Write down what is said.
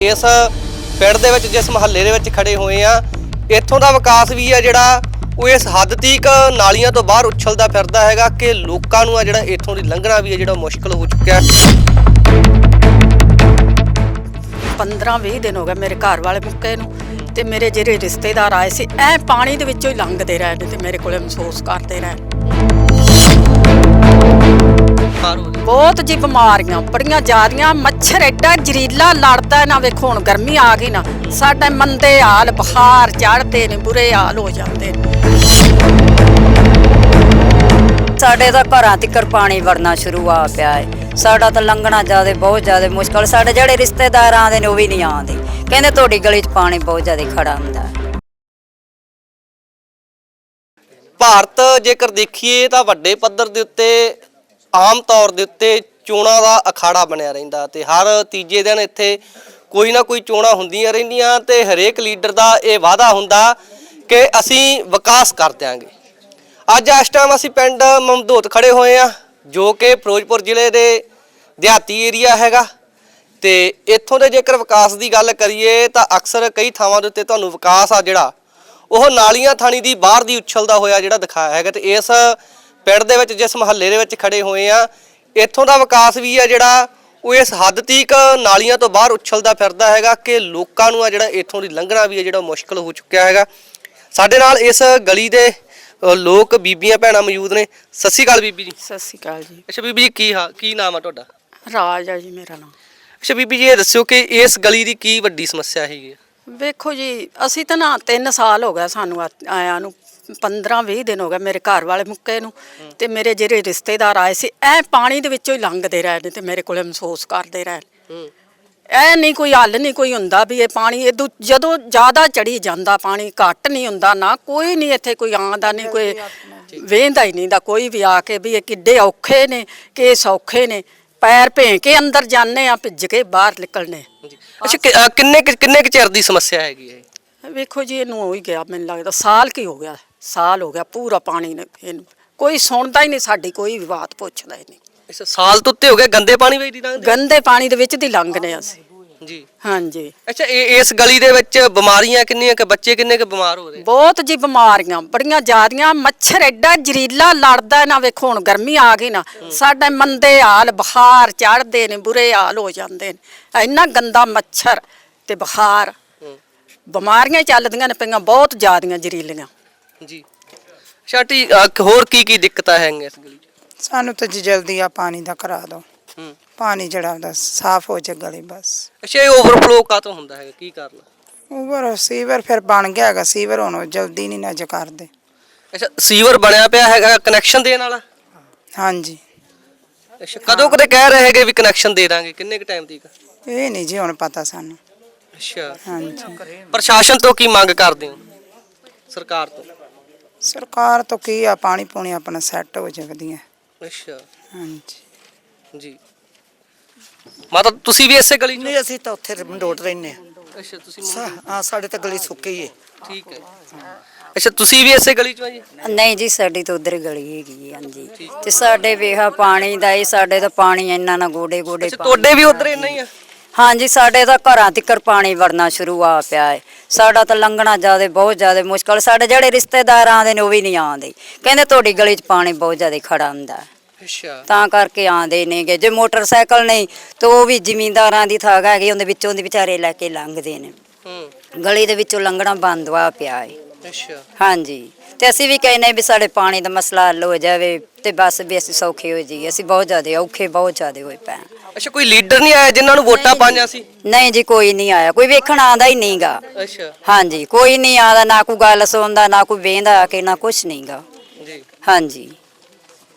ਇਸ ਪਿੰਡ ਦੇ ਵਿੱਚ ਜਿਸ ਮਹੱਲੇ ਦੇ ਵਿੱਚ ਖੜੇ ਹੋਏ ਆ, ਇੱਥੋਂ ਦਾ ਵਿਕਾਸ ਵੀ ਆ ਜਿਹੜਾ, ਉਹ ਇਸ ਹੱਦ ਤੀਕ ਨਾਲੀਆਂ ਤੋਂ ਬਾਹਰ ਉਛਲਦਾ ਫਿਰਦਾ ਹੈਗਾ ਕਿ ਲੋਕਾਂ ਨੂੰ ਆ ਜਿਹੜਾ ਇੱਥੋਂ ਦੀ ਲੰਘਣਾ ਵੀ ਆ ਜਿਹੜਾ ਮੁਸ਼ਕਲ ਹੋ ਚੁੱਕਿਆ 15-20 ਦਿਨ ਹੋ ਗਏ ਮੇਰੇ ਘਰ ਵਾਲੇ ਮੁੱਕੇ ਨੂੰ ਤੇ ਮੇਰੇ ਜਿਹੜੇ ਰਿਸ਼ਤੇਦਾਰ ਆਏ ਸੀ ਐ ਪਾਣੀ ਦੇ ਵਿੱਚੋਂ ਹੀ ਲੰਘਦੇ ਰਹੇ ਨੇ ਤੇ ਮੇਰੇ ਕੋਲੇ ਮਹਿਸੂਸ ਕਰਦੇ ਰਹੇ ਬਹੁਤ ਜੀ ਬਿਮਾਰੀਆਂ ਬੜੀਆਂ ਜ਼ਿਆਦੀਆਂ ਮੱਛਰ ਐਡਾ ਜ਼ਰੀਲਾ ਲੜਦਾ ਨਾ ਵੇਖੋ ਹੁਣ ਗਰਮੀ ਆ ਗਈ ਨਾ ਸਾਡੇ ਮੰਦੇ ਹਾਲ ਬੁਖਾਰ ਚੜਦੇ ਨੇ ਬੁਰੇ ਹਾਲ ਹੋ ਜਾਂਦੇ ਨੇ। ਸਾਡੇ ਤਾਂ ਘਰਾਂ ਤੱਕ ਪਾਣੀ ਵੜਨਾ ਸ਼ੁਰੂ ਆ ਪਿਆ ਹੈ ਸਾਡਾ ਤਾਂ ਲੰਘਣਾ ਜ਼ਿਆਦਾ ਬਹੁਤ ਜ਼ਿਆਦਾ ਮੁਸ਼ਕਲ। ਸਾਡੇ ਜਿਹੜੇ ਰਿਸ਼ਤੇਦਾਰ ਆਉਂਦੇ ਨੇ ਉਹ ਵੀ ਨਹੀਂ ਆਉਂਦੇ। ਕਹਿੰਦੇ ਤੁਹਾਡੀ ਗਲੀ 'ਚ ਪਾਣੀ ਬਹੁਤ ਜ਼ਿਆਦਾ ਖੜਾ ਹੁੰਦਾ। ਹੈ ਭਾਰਤ ਜੇਕਰ ਦੇਖੀਏ ਤਾਂ ਵੱਡੇ ਪੱਧਰ ਦੇ ਉੱਤੇ ਆਮ ਤੌਰ ਦੇ ਉੱਤੇ ਚੋਣਾਂ ਦਾ ਅਖਾੜਾ ਬਣਿਆ ਰਹਿੰਦਾ ਤੇ ਹਰ ਤੀਜੇ ਦਿਨ ਇੱਥੇ ਕੋਈ ਨਾ ਕੋਈ ਚੋਣਾਂ ਹੁੰਦੀਆਂ ਰਹਿੰਦੀਆਂ ਤੇ ਹਰੇਕ ਲੀਡਰ ਦਾ ਇਹ ਵਾਅਦਾ ਹੁੰਦਾ ਕਿ ਅਸੀਂ ਵਿਕਾਸ ਕਰ ਦਿਆਂਗੇ। ਅੱਜ ਇਸ ਟਾਈਮ ਅਸੀਂ ਪਿੰਡ ਮਮਦੋਤ ਖੜੇ ਹੋਏ ਆ ਜੋ ਕਿ ਫਿਰੋਜ਼ਪੁਰ ਜ਼ਿਲ੍ਹੇ ਦੇ ਦਿਹਾਤੀ ਏਰੀਆ ਹੈਗਾ ਤੇ ਇੱਥੋਂ ਦੇ ਜੇਕਰ ਵਿਕਾਸ ਦੀ ਗੱਲ ਕਰੀਏ ਤਾਂ ਅਕਸਰ ਕਈ ਥਾਵਾਂ ਦੇ ਉੱਤੇ ਤੁਹਾਨੂੰ ਵਿਕਾਸ ਆ ਜਿਹੜਾ ਉਹ ਨਾਲੀਆਂ ਥਾਣੀ ਦੀ ਬਾਹਰ ਦੀ ਉਛਲਦਾ ਹੋਇਆ ਜਿਹੜਾ ਦਿਖਾਇਆ ਹੈਗਾ ਤੇ ਇਸ ਪਿੰਡ ਦੇ ਵਿੱਚ ਜਿਸ ਮਹੱਲੇ ਦੇ ਵਿੱਚ ਖੜੇ ਹੋਏ ਆ ਇੱਥੋਂ ਦਾ ਵਿਕਾਸ ਵੀ ਆ ਜਿਹੜਾ ਉਹ ਇਸ ਹੱਦ ਤੀਕ ਨਾਲੀਆਂ ਤੋਂ ਬਾਹਰ ਉਛਲਦਾ ਫਿਰਦਾ ਹੈਗਾ ਕਿ ਲੋਕਾਂ ਨੂੰ ਆ ਜਿਹੜਾ ਇੱਥੋਂ ਦੀ ਲੰਘਣਾ ਵੀ ਆ ਜਿਹੜਾ ਮੁਸ਼ਕਲ ਹੋ ਚੁੱਕਿਆ ਹੈਗਾ। ਸਾਡੇ ਨਾਲ ਇਸ ਗਲੀ ਦੇ ਲੋਕ ਬੀਬੀਆਂ ਭੈਣਾਂ ਮੌਜੂਦ ਨੇ। ਸਤਿ ਸ਼੍ਰੀ ਅਕਾਲ ਬੀਬੀ ਜੀ। ਸਤਿ ਸ਼੍ਰੀ ਅਕਾਲ ਜੀ। ਅੱਛਾ ਬੀਬੀ ਜੀ ਕੀ ਹਾ- ਕੀ ਨਾਮ ਆ ਤੁਹਾਡਾ? ਰਾਜ ਆ ਜੀ ਮੇਰਾ ਨਾਮ। ਅੱਛਾ ਬੀਬੀ ਜੀ ਇਹ ਦੱਸਿਓ ਕਿ ਇਸ ਗਲੀ ਦੀ ਕੀ ਵੱਡੀ ਸਮੱਸਿਆ ਹੈਗੀ ਹੈ ਵੇਖੋ ਜੀ ਅਸੀਂ ਤਾਂ ਨਾ 3 ਸਾਲ ਹੋ ਗਏ ਸਾਨੂੰ ਆਇਆਂ ਨੂੰ 15-20 ਦਿਨ ਹੋ ਗਏ ਮੇਰੇ ਘਰ ਵਾਲੇ ਮੁੱਕੇ ਨੂੰ ਤੇ ਮੇਰੇ ਜਿਹੜੇ ਰਿਸ਼ਤੇਦਾਰ ਆਏ ਸੀ ਐ ਪਾਣੀ ਦੇ ਵਿੱਚੋਂ ਹੀ ਲੰਘਦੇ ਰਹੇ ਨੇ ਤੇ ਮੇਰੇ ਕੋਲੇ ਮਹਿਸੂਸ ਕਰਦੇ ਰਹੇ ਹੂੰ। ਐ ਨਹੀਂ ਕੋਈ ਹੱਲ ਨਹੀਂ ਕੋਈ ਹੁੰਦਾ ਵੀ ਇਹ ਪਾਣੀ ਇਹਦੂ ਜਦੋਂ ਜ਼ਿਆਦਾ ਚੜੀ ਜਾਂਦਾ ਪਾਣੀ ਘੱਟ ਨਹੀਂ ਹੁੰਦਾ ਨਾ ਕੋਈ ਨਹੀਂ ਇੱਥੇ ਕੋਈ ਆਂਦਾ ਨਹੀਂ ਕੋਈ ਵੇਂਦਾ ਹੀ ਨਹੀਂ ਦਾ ਕੋਈ ਵੀ ਆ ਕੇ ਵੀ ਇਹ ਕਿੱਡੇ ਔਖੇ ਨੇ ਕਿ ਇਹ ਸੌਖੇ ਨੇ। ਪੈਰ ਭੇਂ ਕੇ ਅੰਦਰ ਜਾਂਦੇ ਆ ਭਿੱਜ ਕੇ ਬਾਹਰ ਨਿਕਲਨੇ ਅੱਛਾ ਕਿੰਨੇ ਕੁ- ਕਿੰਨੇ ਕੁ ਚਿਰ ਦੀ ਸਮੱਸਿਆ ਹੈਗੀ ਹੈ ਵੇਖੋ ਜੀ ਇਹਨੂੰ ਹੋ ਹੀ ਗਿਆ ਮੈਨੂੰ ਲੱਗਦਾ ਸਾਲ ਕੀ ਹੋ ਗਿਆ। ਸਾਲ ਹੋ ਗਿਆ ਪੂਰਾ ਪਾਣੀ ਨੇ ਇਹਨੂੰ ਕੋਈ ਸੁਣਦਾ ਹੀ ਨਹੀਂ ਸਾਡੀ ਕੋਈ ਵੀ ਬਾਤ ਪੁੱਛਦਾ ਹੀ ਨਹੀਂ। ਅੱਛਾ ਸਾਲ ਤੋਂ ਉੱਤੇ ਹੋ ਗਿਆ ਗੰਦੇ ਪਾਣੀ ਵਿੱਚ ਦੀ ਲੰਘਦੇ? ਗੰਦੇ ਪਾਣੀ ਦੇ ਵਿੱਚ ਦੀ ਲੰਘਨੇ ਅਸੀਂ। ਜੀ। ਹਾਂਜੀ। ਅੱਛਾ ਇਹ ਇਸ ਗਲੀ ਦੇ ਵਿੱਚ ਬਿਮਾਰੀਆਂ ਕਿੰਨੀਆਂ ਕਿ ਬੱਚੇ ਕਿੰਨੇ ਕੁ ਬਿਮਾਰ ਹੋ ਰਹੇ? ਬਹੁਤ ਜੀ ਬਿਮਾਰੀਆਂ ਬੜੀਆਂ ਜ਼ਿਆਦੀਆਂ। ਮੱਛਰ ਐਡਾ ਜ਼ਰੀਲਾ ਲੜਦਾ ਨਾ ਵੇਖੋ ਹੁਣ ਗਰਮੀ ਆ ਗਈ ਨਾ। ਸਾਡੇ ਮੰਦੇ ਹਾਲ ਬੁਖਾਰ ਚੜਦੇ ਨੇ ਬੁਰੇ ਹਾਲ ਹੋ ਜਾਂਦੇ ਨੇ। ਇੰਨਾ ਗੰਦਾ ਮੱਛਰ ਤੇ ਬੁਖਾਰ। ਬਿਮਾਰੀਆਂ ਚੱਲਦੀਆਂ ਨੇ ਪਈਆਂ ਬਹੁਤ ਜ਼ਿਆਦੀਆਂ ਜ਼ਰੀਲੀਆਂ ਜੀ। ਸ਼ਾਟੀ ਹੋਰ ਕੀ ਕੀ ਦਿੱਕਤਾਂ ਹੈਗੀਆਂ ਇਸ ਗਲੀ 'ਚ? ਸਾਨੂੰ ਤਾਂ ਜੀ ਜਲਦੀ ਆ ਪਾਣੀ ਦਾ ਕਰਾ ਦਿਓ। ਹੂੰ। ਪਾਣੀ ਜਿਹੜਾ ਹੁੰਦਾ ਸਾਫ਼ ਹੋ ਜਾ ਗਲੀ ਬਸ। ਅੱਛਾ ਇਹ ਓਵਰਫਲੋ ਕਾਤੋਂ ਹੁੰਦਾ ਹੈਗਾ? ਕੀ ਕਾਰਨ? ਉਵਰ ਸੀਵਰ ਫਿਰ ਬਣ ਗਿਆ ਹੈਗਾ ਸੀਵਰ ਹੁਣ ਉਹ ਜਲਦੀ ਨਹੀਂ ਨਜ ਕਰਦੇ। ਅੱਛਾ ਸੀਵਰ ਬਣਿਆ ਪਿਆ ਹੈਗਾ ਕਨੈਕਸ਼ਨ ਦੇਣ ਵਾਲਾ? ਹਾਂਜੀ। ਅੱਛਾ ਕਦੋਂ ਕਦੇ ਕਹਿ ਰਹੇ ਹੈਗੇ ਵੀ ਕਨੈਕਸ਼ਨ ਦੇ ਦਾਂਗੇ? ਕਿੰਨੇ ਕੁ ਟਾਈਮ ਤੱਕ? ਇਹ ਨਹੀਂ ਜੀ ਹੁਣ ਪਤਾ ਸਾਨੂੰ। ਅੱਛਾ। ਹਾਂਜੀ। ਪ੍ਰਸ਼ਾਸਨ ਤੋਂ ਕੀ ਮੰਗ ਕਰਦੇ ਹੋ? ਸਰਕਾਰ ਤੋਂ? ਸਰਕਾਰ ਤੋਂ ਕੀ ਆ ਪਾਣੀ ਪੂਣੀ ਆਪਣਾ ਸੈੱਟ ਹੋ ਜਾਂਦੀਆਂ ਅੱਛਾ। ਹਾਂਜੀ। ਜੀ। ਮਾਤਾ ਤੁਸੀਂ ਵੀ ਇਸੇ ਗਲੀ 'ਚ ਨਹੀਂ ਅਸੀਂ ਤਾਂ ਉੱਥੇ ਮੰਡੋਟ ਰਹਿੰਦੇ ਆ ਅੱਛਾ ਤੁਸੀਂ ਹਾਂ ਸਾਡੇ ਤਾਂ ਗਲੀ ਸੁੱਕੀ ਏ। ਠੀਕ ਹੈ। ਅੱਛਾ ਤੁਸੀਂ ਵੀ ਇਸੇ ਗਲੀ 'ਚ ਆ ਜੀ? ਨਹੀਂ ਜੀ ਸਾਡੀ ਤਾਂ ਉਧਰ ਗਲੀ ਹੈਗੀ ਹੈ, ਹਾਂਜੀ। ਤੇ ਸਾਡੇ ਵੇਹਾ ਪਾਣੀ ਦਾ ਹੀ ਸਾਡੇ ਤਾਂ ਪਾਣੀ ਇੰਨਾ ਨਾ ਗੋਡੇ ਗੋਡੇ ਅੱਛਾ ਤੁਹਾਡੇ ਵੀ ਉਧਰ ਇੰਨਾ ਹੀ ਆ? ਹਾਂਜੀ ਸਾਡੇ ਤਾਂ ਘਰਾਂ ਤੱਕ ਪਾਣੀ ਵੜਨਾ ਸ਼ੁਰੂ ਆ ਪਿਆ ਹੈ ਸਾਡਾ ਤਾਂ ਲੰਘਣਾ ਜ਼ਿਆਦਾ ਬਹੁਤ ਜ਼ਿਆਦਾ ਮੁਸ਼ਕਲ। ਸਾਡੇ ਜਿਹੜੇ ਰਿਸ਼ਤੇਦਾਰ ਆਉਂਦੇ ਨੇ ਉਹ ਵੀ ਨਹੀਂ ਆਉਂਦੇ। ਕਹਿੰਦੇ ਤੁਹਾਡੀ ਗਲੀ 'ਚ ਪਾਣੀ ਬਹੁਤ ਜ਼ਿਆਦਾ ਖੜਾ ਹੁੰਦਾ ਅੱਛਾ। ਤਾਂ ਕਰਕੇ ਆਉਂਦੇ ਨੇਗੇ। ਜੇ ਮੋਟਰਸਾਈਕਲ ਨਹੀਂ ਤਾਂ ਉਹ ਵੀ ਜ਼ਿਮੀਂਦਾਰਾਂ ਦੀ ਥਾਂ ਹੈਗੀ ਉਹਦੇ ਵਿੱਚੋਂ ਦੀ ਵਿਚਾਰੇ ਲੈ ਕੇ ਲੰਘਦੇ ਨੇ। ਹੂੰ। ਗਲੀ ਦੇ ਵਿੱਚੋਂ ਲੰਘਣਾ ਬੰਦ ਵਾ ਪਿਆ ਹੈ ਅੱਛਾ। ਹਾਂਜੀ। ਤੇ ਅਸੀਂ ਵੀ ਕਹਿੰਨੇ ਵੀ ਸਾਡੇ ਪਾਣੀ ਦਾ ਮਸਲਾ ਹੱਲ ਹੋ ਜਾਵੇ ਤੇ ਬਸ ਵੀ ਅਸੀਂ ਸੌਖੇ ਹੋ ਜਾਈਏ। ਅਸੀਂ ਬਹੁਤ ਜ਼ਿਆਦਾ ਔਖੇ ਬਹੁਤ ਜ਼ਿਆਦਾ ਹੋਏ ਪਏ ਹਾਂ। ਅੱਛਾ ਕੋਈ ਲੀਡਰ ਨਹੀਂ ਆਇਆ ਜਿਨ੍ਹਾਂ ਨੂੰ ਵੋਟਾਂ ਪਾਈਆਂ ਸੀ? ਨਹੀਂ ਜੀ ਕੋਈ ਨਹੀਂ ਆਇਆ। ਕੋਈ ਵੇਖਣ ਆਉਂਦਾ ਹੀ ਨਹੀਂਗਾ ਅੱਛਾ। ਹਾਂਜੀ ਕੋਈ ਨਹੀਂ ਆਉਂਦਾ ਨਾ ਕੋਈ ਗੱਲ ਸੁਣਦਾ ਨਾ ਕੋਈ ਵੇਂਦਾ ਆ ਕੇ ਨਾ ਕੁਛ ਨਹੀਂਗਾ ਜੀ। ਹਾਂਜੀ।